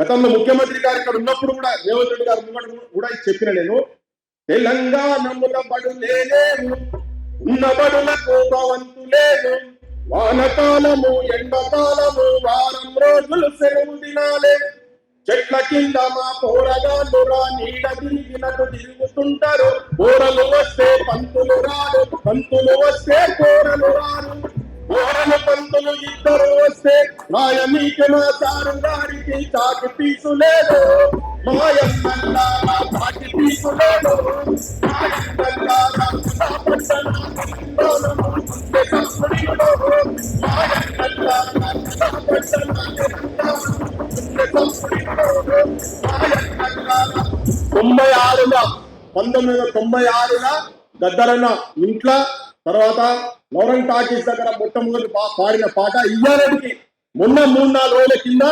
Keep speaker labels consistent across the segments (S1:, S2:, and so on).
S1: గతంలో ముఖ్యమంత్రి గారు ఇక్కడ ఉన్నప్పుడు కూడా రేవంత్ రెడ్డి గారు ముంగట కూడా చెప్పిన నేను తెలంగాణముల బడులేలేవు ఉన్న బడులకు భవంతులేదు వానకాలము ఎండకాలము వారం రోజులు సెలవు దినాలే. చెట్ల కింద మా పోరగాళ్ళు రా నీడ తిరిగినట్టు తిరుగుతుంటారు. కూరలు వస్తే పంతులు రారు పంతులు వస్తే కూరలు రారు. కూరలు పంతులు ఇద్దరు వస్తే మాయమీకి మా సారు గారికి చాకి తీసులేదు మాయమ్మల్లారా చాకి నా తొంభై ఆరుల పంతొమ్మిది వందల తొంభై ఆరున గద్దరన్న ఇంట్లో తర్వాత లౌరన్ టాకీస్ దగ్గర మొట్టమొదటి పాడిన పాట ఇయ్యాలడికి మొన్న మూడు నాలుగు రోజుల కింద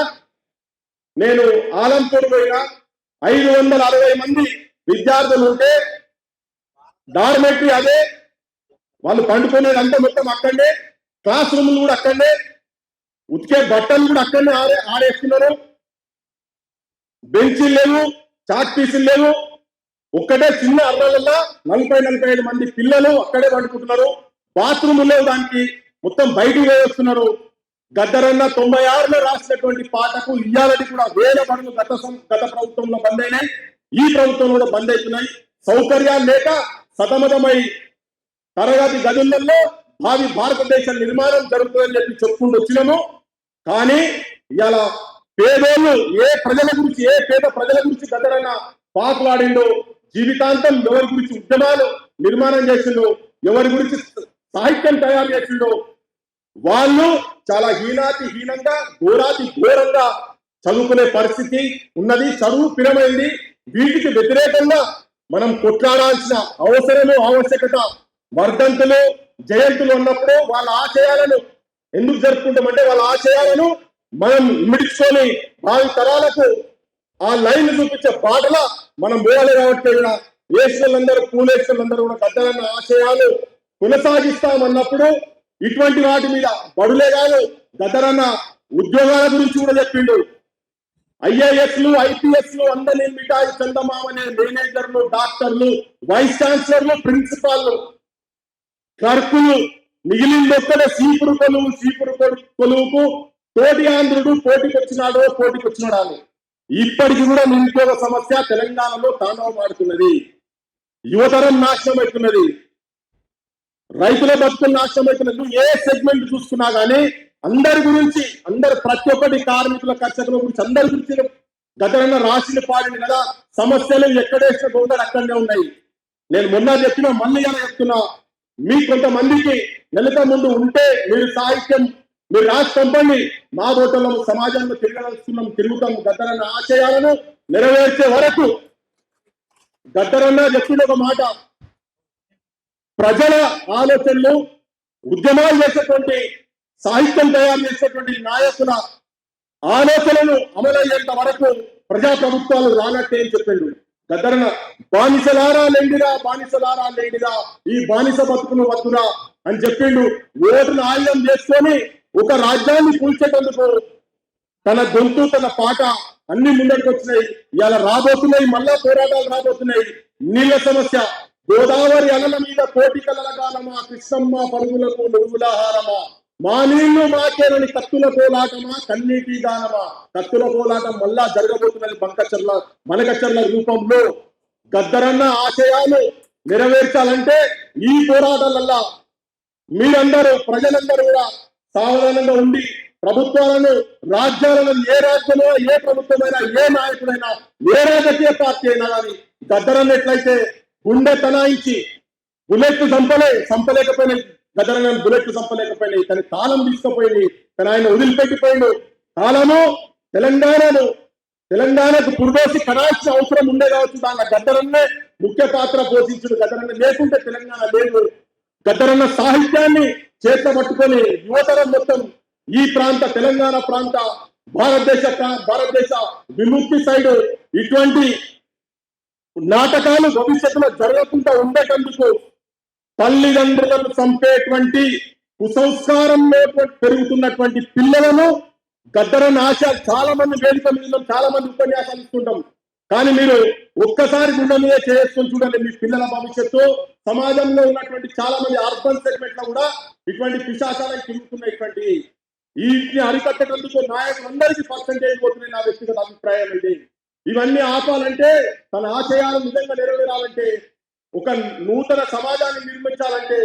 S1: నేను ఆలంపూర్ పోయిన ఐదు వందల అరవై మంది విద్యార్థులు ఉంటే డార్మెట్రీ అదే. వాళ్ళు పండుకునేది అంతా మొత్తం అక్కడనే క్లాస్ రూమ్లు కూడా అక్కడనే ఉతికే బట్టలు కూడా అక్కడనే ఆడే ఆడేస్తున్నారు బెంచీలు లేవు చాక్ పీసులు లేవు. ఒక్కటే చిన్న అర్రలలో నలభై నలభై ఐదు మంది పిల్లలు అక్కడే పండుకుంటున్నారు. బాత్రూమ్ లేవు దానికి మొత్తం బయటికి వేస్తున్నారు గద్దరన్న తొంభై ఆరులో రాసినటువంటి పాటకు ఇయ్యాలని కూడా వేల పనులు గత సం- గత ప్రభుత్వంలో బంద్ అయినాయి. ఈ ప్రభుత్వంలో కూడా బంద్ అవుతున్నాయి. సౌకర్యాలు లేక సతమతమై తరగతి గదులలో భావి భారతదేశ నిర్మాణం జరుగుతుందని చెప్పి చెప్పుకుంటూ వచ్చినాము. కానీ ఇలా పేదోళ్ళు ఏ ప్రజల గురించి ఏ పేద ప్రజల గురించి గదరైనా పాకులాడిండో జీవితాంతం ఎవరి గురించి ఉద్యమాలు నిర్మాణం చేసిండో ఎవరి గురించి సాహిత్యం తయారు చేసిండో. వాళ్ళు చాలా హీనాతి హీనంగా ఘోరాతి ఘోరంగా చదువుకునే పరిస్థితి ఉన్నది చదువు పిరమైంది. వీటికి వ్యతిరేకంగా మనం కొట్లాడాల్సిన అవసరము ఆవశ్యకత వర్ధంతులు జయంతులు ఉన్నప్పుడు వాళ్ళ ఆశయాలను ఎందుకు జరుపుకుంటామంటే వాళ్ళ ఆశయాలను మనం మిడుచుకొని భావి తరాలకు ఆ లైన్ చూపించే బాటల మనం పోవాలి కాబట్టి కూడా వేసులందరూ పూలేసులందరూ కూడా గద్దలన్న ఆశయాలు కొనసాగిస్తామన్నప్పుడు ఇటువంటి వాటి మీద బడులే కాదు గద్దరన్న ఉద్యోగాల గురించి కూడా చెప్పిండు. ఐఏఎస్లు ఐపీఎస్లు అందరి మిఠాయి చందమామనే మేనేజర్లు డాక్టర్లు వైస్ ఛాన్సలర్లు ప్రిన్సిపాల్లు క్లర్కులు మిగిలింది ఒక్కడ సీపురు కొలువు సీపురు కొలువుకు తోటి ఆంధ్రుడు పోటీకి వచ్చినాడో పోటీకి వచ్చినాడా అని ఇప్పటికి కూడా నిరుద్యోగ సమస్య తెలంగాణలో తాండవమాడుతున్నది యువతరం నాశనం అవుతున్నది. రైతుల బతుకులు నాశనం అవుతున్నట్లు ఏ సెగ్మెంట్ చూసుకున్నా గానీ అందరి గురించి అందరు ప్రతి ఒక్కటి కార్మికుల కర్షకుల గురించి అందరి గురించి గతన రాసిన పాడింది కదా. సమస్యలు ఎక్కడేసిన గోడలు అక్కడనే ఉన్నాయి. నేను మొన్న చెప్పినా మళ్ళీ అని చెప్తున్నా మీ కొంతమందికి నెలక ముందు ఉంటే మీరు సాహిత్యం మీరు రాసి పంపండి మా ఓటర్లో సమాజంలో తిరగలుస్తున్నాం తిరుగుతాం గద్దరన్న ఆశయాలను నెరవేర్చే వరకు గద్దరన్న చెప్పిన ఒక మాట. ప్రజల ఆలోచనలు ఉద్యమాలు చేసేటువంటి సాహిత్యం తయారు చేసేటువంటి నాయకుల ఆలోచనలు అమలయ్యేంత వరకు ప్రజా ప్రభుత్వాలు రానట్టే అని చెప్పిండు. గద్దరన బానిసలారా లేడిరా బానిసలారా లేడిరా ఈ బానిస బతుకును వద్దురా అని చెప్పిండు. ఓటును ఆయుధం చేసుకొని ఒక రాజ్యాన్ని కూల్చేటందుకు తన గొంతు తన పాట అన్ని ముందరికి వచ్చినాయి ఇవాళ రాబోతున్నాయి మళ్ళా పోరాటాలు రాబోతున్నాయి. నీళ్ళ సమస్య గోదావరి అలల మీద కోటి కలల కాలమా కృష్ణమ్మ పరుగులకు నువ్వులాహారమా? మా నీళ్ళు మాకేనని కత్తుల కోలాటమా కన్నీటి దానమా? కత్తుల కోలాటం మళ్ళా జరగబోతున్నది బంకచర్ల మనకచర్ల రూపంలో. గద్దరన్న ఆశయాలు నెరవేర్చాలంటే ఈ పోరాటాలల్లా మీరందరూ ప్రజలందరూ కూడా సావధానంగా ఉండి ప్రభుత్వాలను రాజ్యాలను ఏ రాజ్యమో ఏ ప్రభుత్వమైనా ఏ నాయకుడైనా ఏ రాజకీయ పార్టీ అయినా కానీ గద్దరన్నట్లయితే గుండె తనాయించి బుల్లెట్ చంపలే చంపలేకపోయినా గదరన్న బుల్లెట్ చంపలేకపోయినాయి. తన కాలం తీసుకుపోయింది. తన ఆయన వదిలిపెట్టిపోయిండు. తాళము తెలంగాణను తెలంగాణకు పురుదోసి కనాల్సిన అవసరం ఉండే కావచ్చు దాని గద్దరన్నే ముఖ్య పాత్ర పోషించుడు. గద్దరన్న లేకుంటే తెలంగాణ లేదు. గద్దరన్న సాహిత్యాన్ని చేత పట్టుకొని యువతరం మొత్తం ఈ ప్రాంత తెలంగాణ ప్రాంత భారతదేశ భారతదేశ విముక్తి సైడ్ ఇటువంటి నాటకాలు భవిష్యత్తులో జరగకుండా ఉండేటందుకు తల్లిదండ్రులను చంపేటువంటి కుసంస్కారంలో పెరుగుతున్నటువంటి పిల్లలను గద్దర నాశ చాలా మంది వేదిక మీద చాలా మంది ఉపన్యాసాలు ఇస్తుంటాం. కానీ మీరు ఒక్కసారి గుండె మీద చేసుకొని చూడండి మీ పిల్లల భవిష్యత్తు. సమాజంలో ఉన్నటువంటి చాలా మంది అర్బన్ సెగ్మెంట్లో కూడా ఇటువంటి పిశాచాలకు తిరుగుతున్న ఇటువంటి. వీటిని అరికట్టేటందుకు నాయకులందరికీ పర్సంటేజ్ పోతున్నాయి నా వ్యక్తిగత అభిప్రాయం అండి. ఇవన్నీ ఆపాలంటే తన ఆశయాలు నిజంగా నెరవేరాలంటే ఒక నూతన సమాజాన్ని నిర్మించాలంటే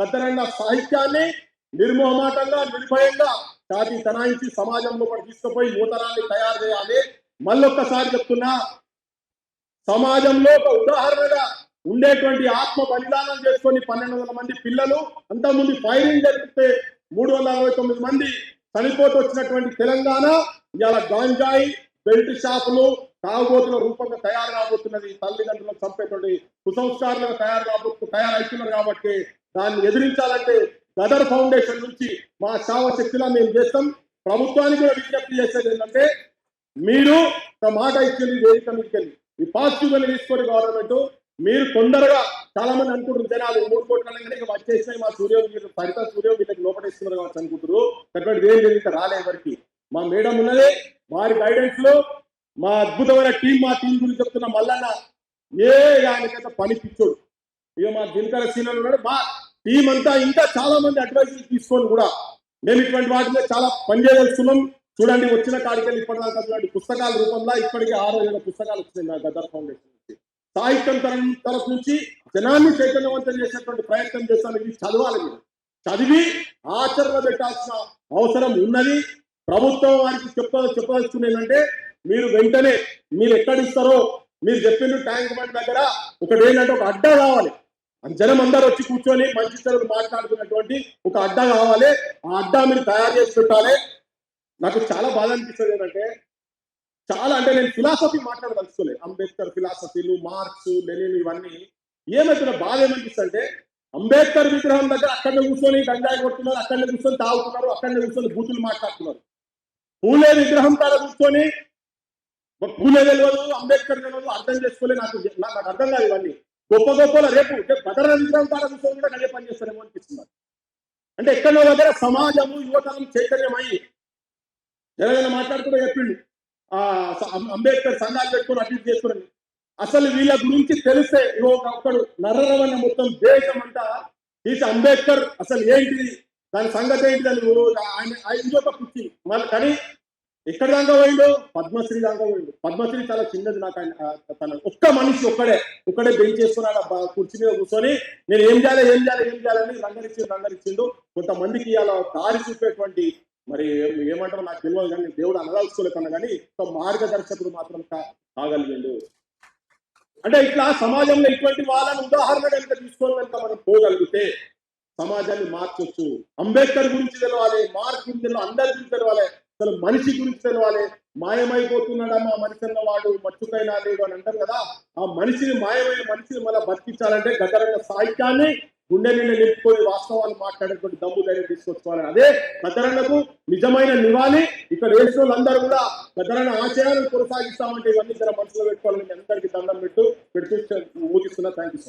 S1: గద్దరన్న సాహిత్యాన్ని నిర్మోహమాటంగా నిర్భయంగా చాటి తనాయించి సమాజంలో కూడా తీసుకుపోయి నూతనాన్ని తయారు చేయాలి. మళ్ళొక్కసారి చెప్తున్నా సమాజంలో ఒక ఉదాహరణగా ఉండేటువంటి ఆత్మ బలిదానం చేసుకొని పన్నెండు వందల మంది పిల్లలు అంతకుముందు ఫైరింగ్ జరిపితే మూడు వందల అరవై తొమ్మిది మంది చనిపోతూ వచ్చినటువంటి తెలంగాణ ఇవాళ గాంజాయి బెల్ట్ షాపులు తాగుబోతుల రూపంగా తయారు కాబోతున్నది తల్లిదండ్రులకు చంపేటువంటి కుసంస్కారులుగా తయారు కాబోతు తయారవుతున్నారు కాబట్టి దాన్ని ఎదిరించాలంటే గదర్ ఫౌండేషన్ నుంచి మా శావ శక్తిలా మేము చేస్తాం. ప్రభుత్వానికి కూడా విజ్ఞప్తి చేసేది ఏంటంటే మీరు ఒక మాట ఇచ్చింది వేదిక మీదకి వెళ్ళి. ఈ పాజిటివ్ అని తీసుకొని గవర్నమెంట్. మీరు తొందరగా చాలా మంది అనుకుంటారు జనాలు మూడు కోట్ల కనుక వచ్చేసినాయి మా సూర్యం ఫలిత సూర్యం వీళ్ళకి లోపడేస్తున్నారు కావచ్చు అనుకుంటారు అటువంటి ఏం రాలే ఎవరికి. మా మేడం ఉన్నది వారి గైడెన్స్లో మా అద్భుతమైన టీం మా టీం గురించి చెప్తున్న మల్లన్న ఏ ఆయనకైతే పని పిచ్చోడు? ఇక మా దినకర సీనియర్ ఉన్నాడు. మా టీం అంతా ఇంకా చాలా మంది అడ్వైజ్ తీసుకొని కూడా మేము ఇటువంటి వాటి మీద చాలా పనిచేయదలుచుకున్నాం చూడండి వచ్చిన కాడికెళ్ళి ఇప్పటిదాకా చూడండి పుస్తకాల రూపంలో ఇప్పటికీ ఆరు వేల పుస్తకాలు వచ్చినాయి నా గదర్ ఫౌండేషన్ నుంచి. సాహిత్యం తరం తరఫు నుంచి జనాన్ని చైతన్యవంతం చేసేటువంటి ప్రయత్నం చేస్తాను ఇది చదవాలి మీరు. చదివి ఆచరణ పెట్టాల్సిన అవసరం ఉన్నది. ప్రభుత్వం వారికి చెప్ప చెప్పదలుచుకునేదంటే మీరు వెంటనే మీరు ఎక్కడిస్తారో మీరు చెప్పిన ట్యాంక్ బండ్ దగ్గర ఒకటి ఏంటంటే ఒక అడ్డా కావాలి. జనం అందరూ వచ్చి కూర్చొని మంచి చెరువులు మాట్లాడుతున్నటువంటి ఒక అడ్డా కావాలి. ఆ అడ్డా మీరు తయారు చేసి పెట్టాలి. నాకు చాలా బాధ అనిపిస్తుంది ఏంటంటే చాలా అంటే నేను ఫిలాసఫీ మాట్లాడదలుచుకోలే అంబేద్కర్ ఫిలాసఫీలు మార్క్స్ లెనిన్ ఇవన్నీ ఏమైతే బాధ ఏమనిపిస్తుంది అంటే అంబేద్కర్ విగ్రహం దగ్గర అక్కడనే కూర్చొని గంజాయి కొడుతున్నారు అక్కడనే కూర్చొని తాగుతున్నారు అక్కడనే కూర్చొని బూతులు మాట్లాడుతున్నారు. పూలే విగ్రహం కాడ కూర్చొని పూలే తెలియదు అంబేద్కర్ తెలియదు అర్థం చేసుకోలే నాకు నాకు అర్థం కాదు ఇవన్నీ. గొప్ప గొప్పల రేపు భద్ర విగ్రహం కూడా అదే పని చేస్తారేమో అనిపిస్తుంది. అంటే ఎక్కడో దగ్గర సమాజము యువతరం చైతన్యమై జగన్ మాట్లాడుతూ చెప్పిండు. ఆ అంబేద్కర్ సంఘాలు పెట్టుకుని అభివృద్ధి చేసుకుని. అసలు వీళ్ళ గురించి తెలిస్తే ఒకడు నర్రవన్న మొత్తం దేశం అంతా తీసి అంబేద్కర్ అసలు ఏంటిది? దాని సంగతి ఏంటి దాని ఆయన ఆయన ఒక పుచ్చి మళ్ళీ కానీ ఎక్కడ దాకా పోయిండు? పద్మశ్రీ దాకా పోయిండు. పద్మశ్రీ చాలా చిన్నది నాకు ఆయన తన ఒక్క మనిషి ఒక్కడే ఒక్కడే బెయిల్ చేసుకున్నాడు ఆ బా- కుర్చీ మీద కూర్చొని నేను ఏం చేయాలి ఏం చేయాలి ఏం చేయాలని రంగరిచ్చిండు రంగరిచ్చిండు. కొంతమందికి అలా దారి చూపేటువంటి మరి ఏమంటారు ఏమంటారో నాకు తెలియదు కానీ దేవుడు అనదలుచుకోలేకన్నా కానీ ఒక మార్గదర్శకుడు మాత్రం కాగలిగిండు. అంటే ఇట్లా సమాజంలో ఇటువంటి వాళ్ళని ఉదాహరణ కనుక తీసుకొని కనుక మనం పోగలిగితే సమాజాన్ని మార్చొచ్చు. అంబేద్కర్ గురించి తెలవాలి మార్క్ గురించి తెలవాలి అందరి గురించి తెలవాలి. అసలు మనిషి గురించి తెలవాలి. మాయమైపోతున్నాడమ్మా మనిషి అన్నవాడు మచ్చుకైనా లేడు అని అంటారు కదా. ఆ మనిషిని మాయమైన మనిషిని మళ్ళీ బతికించాలంటే గతరంగ సాహిత్యాన్ని గుండె నిండా నింపుకొని వాస్తవాలు మాట్లాడేటువంటి దమ్ము ధైర్యం తీసుకొచ్చుకోవాలి. అదే గతరంగకు నిజమైన నివాళి. ఇక్కడ వేసిన అందరూ కూడా గతరంగ ఆశయాలను కొనసాగిస్తామంటే ఇవన్నీ జర మనసులో పెట్టుకోవాలని అందరికీ దండం పెట్టు. పెడుతూ ముగిస్తున్నా థ్యాంక్ యూ